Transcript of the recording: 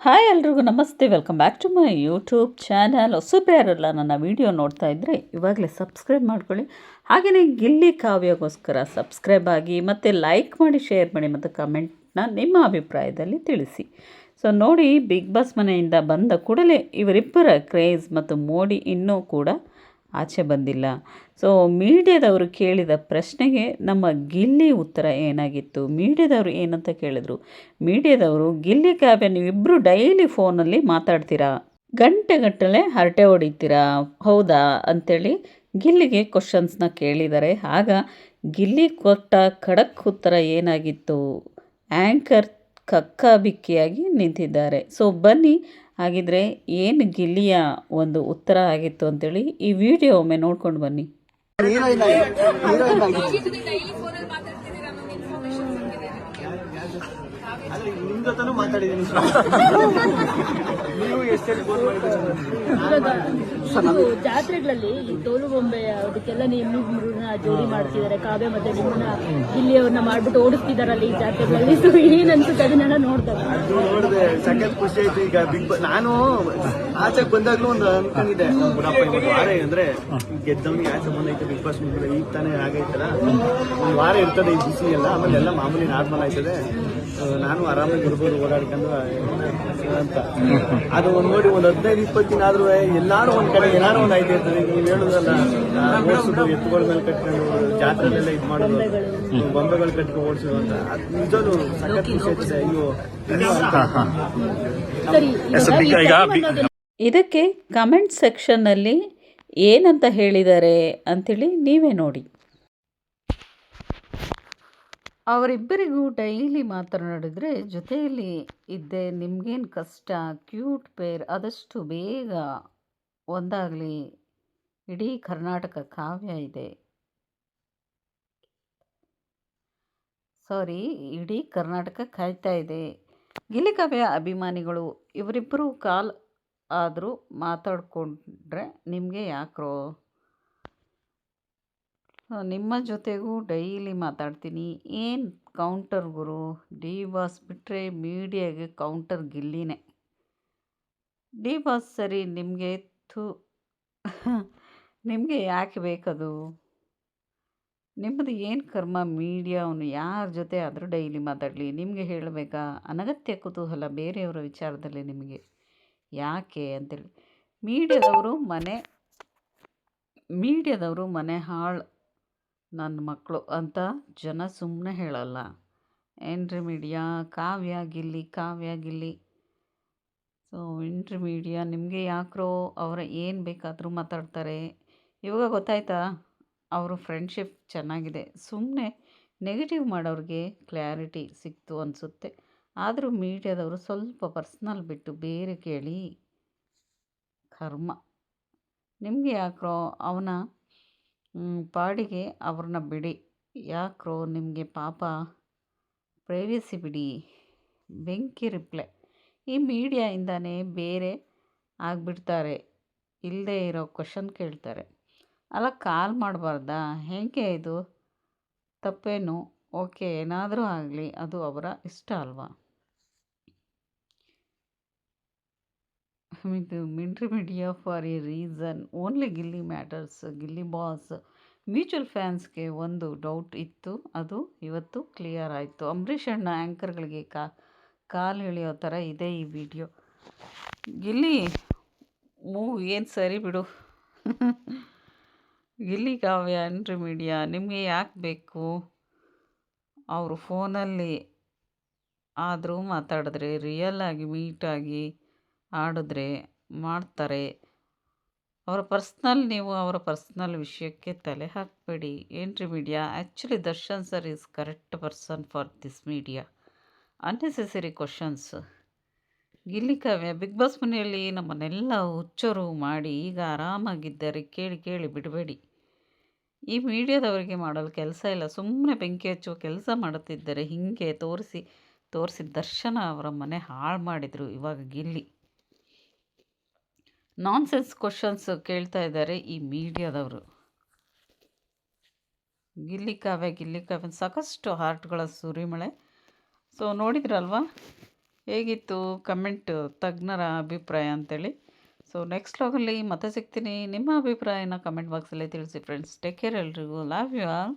Hi ಎಲ್ರಿಗೂ ನಮಸ್ತೆ. Welcome back to my YouTube channel ಹೊಸಬ್ರು ಯಾರಲ್ಲ ನನ್ನ ವೀಡಿಯೋ ನೋಡ್ತಾ ಇದ್ದರೆ ಇವಾಗಲೇ ಸಬ್ಸ್ಕ್ರೈಬ್ ಮಾಡ್ಕೊಳ್ಳಿ. ಹಾಗೆಯೇ ಗಿಲ್ಲಿ ಕಾವ್ಯಗೋಸ್ಕರ ಸಬ್ಸ್ಕ್ರೈಬ್ ಆಗಿ ಮತ್ತು ಲೈಕ್ ಮಾಡಿ ಶೇರ್ ಮಾಡಿ ಮತ್ತು ಕಮೆಂಟ್ನ ನಿಮ್ಮ ಅಭಿಪ್ರಾಯದಲ್ಲಿ ತಿಳಿಸಿ. ಸೊ ನೋಡಿ ಬಿಗ್ ಬಾಸ್ ಮನೆಯಿಂದ ಬಂದ ಕೂಡಲೇ ಇವರಿಬ್ಬರ ಕ್ರೇಜ್ ಮತ್ತು ಮೋಡಿ ಇನ್ನೂ ಕೂಡ ಆಚೆ ಬಂದಿಲ್ಲ. ಸೊ ಮೀಡಿಯಾದವರು ಕೇಳಿದ ಪ್ರಶ್ನೆಗೆ ನಮ್ಮ ಗಿಲ್ಲಿ ಉತ್ತರ ಏನಾಗಿತ್ತು? ಮೀಡಿಯಾದವರು ಏನಂತ ಕೇಳಿದರು? ಮೀಡಿಯಾದವರು, ಗಿಲ್ಲಿ ಕಾವ್ಯ ನೀವಿಬ್ಬರು ಡೈಲಿ ಫೋನಲ್ಲಿ ಮಾತಾಡ್ತೀರಾ? ಗಂಟೆಗಟ್ಟಲೆ ಹರಟೆ ಹೊಡಿತೀರಾ? ಹೌದಾ? ಅಂತೇಳಿ ಗಿಲ್ಲಿಗೆ ಕ್ವಶನ್ಸ್ನ ಕೇಳಿದ್ದಾರೆ ಆಗ ಗಿಲ್ಲಿ ಕೊಟ್ಟ ಖಡಕ್ ಉತ್ತರ ಏನಾಗಿತ್ತು? ಆ್ಯಂಕರ್ ಕಕ್ಕಾಬಿಕ್ಕಿಯಾಗಿ ನಿಂತಿದ್ದಾರೆ. ಸೊ ಬನ್ನಿ ಹಾಗಿದ್ರೆ ಏನು ಗಿಲ್ಲಿಯ ಒಂದು ಉತ್ತರ ಆಗಿತ್ತು ಅಂತೇಳಿ ಈ ವಿಡಿಯೋ ಒಮ್ಮೆ ನೋಡ್ಕೊಂಡು ಬನ್ನಿ. ಹೀರೋಯಿನ್ ನೀವು ಜಾತ್ರೆಗಳಲ್ಲಿ ಈ ತೋಲು ಬೊಂಬೆ ಅದಕ್ಕೆಲ್ಲ ನಿಮ್ಮನ್ನ ಜೋಡಿ ಮಾಡ್ತಿದ್ದಾರೆ ಕಾವ್ಯ ಮತ್ತೆ ನಿಮ್ಮನ್ನ ಇಲ್ಲಿಯವ್ರನ್ನ ಮಾಡ್ಬಿಟ್ಟು ಓಡಿಸ್ತಿದಾರಲ್ಲ ಈ ಜಾತ್ರೆಗಳಲ್ಲಿ. ಸೊ ಏನ್ ಅನ್ಸುತ್ತೆ? ಅದನ್ನೆಲ್ಲ ನೋಡ್ತಾರೆ. ನೋಡಿದೆ ಸಖತ್ ಖುಷಿ ಆಯ್ತು. ಈಗ ಬಿಗ್ ನಾನು ಆಚೆ ಬಂದಾಗ್ಲೂ ಒಂದು ಅನ್ಕೊಂಡಿದ್ದೆ. ಬಿಡಪ್ಪ ಇವತ್ತು ವಾರ ಅಂದ್ರೆ ಗೆದ್ದವನಿಗೆ ಆಚೆ ಬಂದೈತೆ ಬಿಗ್ ಬಾಸ್ ಮುಗಿದ್ರೆ ಈಗ ತಾನೇ ಆಗೈತಲ್ಲ ಒಂದು ವಾರ ಇರ್ತದೆ ಈ ಬಿಸಿ ಎಲ್ಲ ಆಮೇಲೆ ಎಲ್ಲ ಮಾಮೂಲಿ ನಾರ್ಮಲ್ ಆಯ್ತದೆ. ನಾನು ಆರಾಮಾಗಿ ಇರ್ಬೋದು ಓಡಾಡ್ಕೊಂಡು ಅಂತ. ಅದು ಒಂದ್ ನೋಡಿ ಒಂದ್ ಹದಿನೈದು ಇಪ್ಪತ್ತು ದಿನ ಆದ್ರೂ ಎಲ್ಲಾರು ಒಂದ್ ಕಡೆ ಏನಾರು ಒಂದ್ ಐದು ಇರ್ತದೆ. ನೀವು ಹೇಳುದಲ್ಲ ಎತ್ತುಗಳ ಮೇಲೆ ಕಟ್ಕೊಂಡು ಜಾತ್ರೆಲೆಲ್ಲ ಇದು ಮಾಡೋದು ಬೊಂಬೆಗಳು ಕಟ್ಕೊಂಡು ಓಡಿಸೋದು ಅಂತ. ಅದು ನಿಜವೂ ಸಖತ್ ಅಯ್ಯೋ ಅನ್ನೋದು ಇದಕ್ಕೆ ಕಮೆಂಟ್ ಸೆಕ್ಷನ್ನಲ್ಲಿ ಏನಂತ ಹೇಳಿದ್ದಾರೆ ಅಂಥೇಳಿ ನೀವೇ ನೋಡಿ. ಅವರಿಬ್ಬರಿಗೂ ಡೈಲಿ ಮಾತನಾಡಿದರೆ ಜೊತೆಯಲ್ಲಿ ಇದ್ದೆ ನಿಮಗೇನು ಕಷ್ಟ, ಕ್ಯೂಟ್ ಪೇರ್ ಆದಷ್ಟು ಬೇಗ ಒಂದಾಗಲಿ. ಇಡೀ ಕರ್ನಾಟಕ ಕಾವ್ಯ ಇದೆ. ಸಾರಿ, ಇಡೀ ಕರ್ನಾಟಕ ಕಾಯ್ತಾ ಇದೆ. ಗಿಲಿಕಾವ್ಯ ಅಭಿಮಾನಿಗಳು ಇವರಿಬ್ಬರು ಕಾಲ್ ಆದರೂ ಮಾತಾಡಿಕೊಂಡ್ರೆ ನಿಮಗೆ ಯಾಕ್ರೋ ನಿಮ್ಮ ಜೊತೆಗೂ ಡೈಲಿ ಮಾತಾಡ್ತೀನಿ. ಏನು ಕೌಂಟರ್ ಗುರು? ಡಿ ಬಾಸ್ ಬಿಟ್ಟರೆ ಮೀಡಿಯಾಗೆ ಕೌಂಟರ್ ಗಿಲ್ಲಿನೇ. ಡಿ ಬಾಸ್ ಸರಿ ನಿಮಗೆ ಥು, ನಿಮಗೆ ಯಾಕೆ ಬೇಕದು? ನಿಮ್ಮದು ಏನು ಕರ್ಮ? ಮೀಡಿಯಾ ಅವನು ಯಾರ ಜೊತೆ ಆದರೂ ಡೈಲಿ ಮಾತಾಡಲಿ. ನಿಮಗೆ ಹೇಳಬೇಕಾ? ಅನಗತ್ಯ ಕುತೂಹಲ ಬೇರೆಯವರ ವಿಚಾರದಲ್ಲಿ ನಿಮಗೆ ಯಾಕೆ ಅಂತೇಳಿ. ಮೀಡಿಯಾದವರು ಮನೆ ಮೀಡಿಯಾದವರು ಮನೆ ಹಾಳು ನನ್ನ ಮಕ್ಕಳು ಅಂತ ಜನ ಸುಮ್ಮನೆ ಹೇಳಲ್ಲ. ಏನ್ರಿ ಮೀಡಿಯಾ ಕಾವ್ಯ ಗಿಲ್ಲಿ ಕಾವ್ಯ ಗಿಲ್ಲಿ. ಸೊ ಏನ್ರಿ ಮೀಡಿಯಾ ನಿಮಗೆ ಯಾಕ್ರೋ ಅವರ ಏನು ಬೇಕಾದರೂ ಮಾತಾಡ್ತಾರೆ. ಇವಾಗ ಗೊತ್ತಾಯ್ತಾ? ಅವರು ಫ್ರೆಂಡ್ಶಿಪ್ ಚೆನ್ನಾಗಿದೆ. ಸುಮ್ಮನೆ ನೆಗೆಟಿವ್ ಮಾಡೋರಿಗೆ ಕ್ಲಾರಿಟಿ ಸಿಕ್ತು ಅನಿಸುತ್ತೆ. ಆದರೂ ಮೀಡಿಯಾದವರು ಸ್ವಲ್ಪ ಪರ್ಸ್ನಲ್ ಬಿಟ್ಟು ಬೇರೆ ಕೇಳಿ ಕರ್ಮ. ನಿಮಗೆ ಯಾಕ್ರೋ ಅವನ ಪಾಡಿಗೆ ಅವ್ರನ್ನ ಬಿಡಿ. ಯಾಕ್ರೋ ನಿಮಗೆ ಪಾಪ ಪ್ರೈವೇಸಿ ಬಿಡಿ ಬೆಂಕಿ ರಿಪ್ಲೈ. ಈ ಮೀಡಿಯಾಯಿಂದನೇ ಬೇರೆ ಆಗಿಬಿಡ್ತಾರೆ. ಇಲ್ಲದೆ ಇರೋ ಕ್ವಶನ್ ಕೇಳ್ತಾರೆ. ಅಲ್ಲ, ಕಾಲ್ ಮಾಡಬಾರ್ದಾ? ಹೇಗೆ ಇದು? ತಪ್ಪೇನು? ಓಕೆ, ಏನಾದರೂ ಆಗಲಿ, ಅದು ಅವರ ಇಷ್ಟ ಅಲ್ವಾ? ಇದು ಮಿಂಟ್ರಿ media for a reason only Gilli matters Gilli boss mutual ಫ್ಯಾನ್ಸ್ಗೆ ಒಂದು ಡೌಟ್ ಇತ್ತು. ಅದು ಇವತ್ತು ಕ್ಲಿಯರ್ ಆಯಿತು. ಅಂಬರೀಷ್ ಅಣ್ಣ ಆ್ಯಂಕರ್ಗಳಿಗೆ ಕಾ, ಕಾಲು ಎಳೆಯೋ ಥರ ಇದೆ ಈ ವಿಡಿಯೋ ಗಿಲ್ಲಿ ಮೂ ಏನು ಸರಿ ಬಿಡು. ಗಿಲ್ಲಿ ಕಾವ್ಯ ಅಂಟ್ರಿ ಮೀಡಿಯಾ ನಿಮಗೆ ಯಾಕೆ ಬೇಕು? ಅವರು ಫೋನಲ್ಲಿ ಆದರೂ ಮಾತಾಡಿದ್ರೆ ರಿಯಲ್ ಆಗಿ ಮೀಟಾಗಿ ಆಡಿದ್ರೆ ಮಾಡ್ತಾರೆ. ಅವರ ಪರ್ಸ್ನಲ್ ನೀವು ಅವರ ಪರ್ಸ್ನಲ್ ವಿಷಯಕ್ಕೆ ತಲೆ ಹಾಕಬೇಡಿ. ಏನ್ರಿ media actually Darshan sir is correct person for this media unnecessary questions Gilli Kavya big boss ಮನೆಯಲ್ಲಿ ನಮ್ಮನ್ನೆಲ್ಲ ಹುಚ್ಚರು ಮಾಡಿ ಈಗ ಆರಾಮಾಗಿದ್ದಾರೆ. ಕೇಳಿ ಕೇಳಿ, ಬಿಡಬೇಡಿ. ಈ ಮೀಡಿಯಾದವರಿಗೆ ಮಾಡಲು ಕೆಲಸ ಇಲ್ಲ. ಸುಮ್ಮನೆ ಬೆಂಕಿ ಹಚ್ಚುವ ಕೆಲಸ ಮಾಡುತ್ತಿದ್ದರೆ. ಹೀಗೆ ತೋರಿಸಿ ತೋರಿಸಿ ದರ್ಶನ ಅವರ ಮನೆ ಹಾಳು ಮಾಡಿದರು ಇವಾಗ ಗಿಲ್ಲಿ. ನಾನ್ಸೆನ್ಸ್ ಕ್ವಶನ್ಸ್ ಕೇಳ್ತಾ ಇದ್ದಾರೆ ಈ ಮೀಡಿಯಾದವರು. ಗಿಲ್ಲಿ ಕಾವ್ಯ ಗಿಲ್ಲಿ ಕಾವ್ಯ ಸಾಕಷ್ಟು ಹಾರ್ಟ್ಗಳ ಸುರಿಮಳೆ. ಸೊ ನೋಡಿದ್ರಲ್ವಾ? ಹೇಗಿತ್ತು ಕಮೆಂಟ್ ತಜ್ಞರ ಅಭಿಪ್ರಾಯ ಅಂತೇಳಿ. ಸೊ ನೆಕ್ಸ್ಟ್ ಲಾಗಲ್ಲಿ ಮತ್ತೆ ಸಿಗ್ತೀನಿ. ನಿಮ್ಮ ಅಭಿಪ್ರಾಯನ ಕಮೆಂಟ್ ಬಾಕ್ಸಲ್ಲಿ ತಿಳಿಸಿ ಫ್ರೆಂಡ್ಸ್ ಟೇಕ್ ಕೇರ್ ಎಲ್ರಿಗೂ. Love you all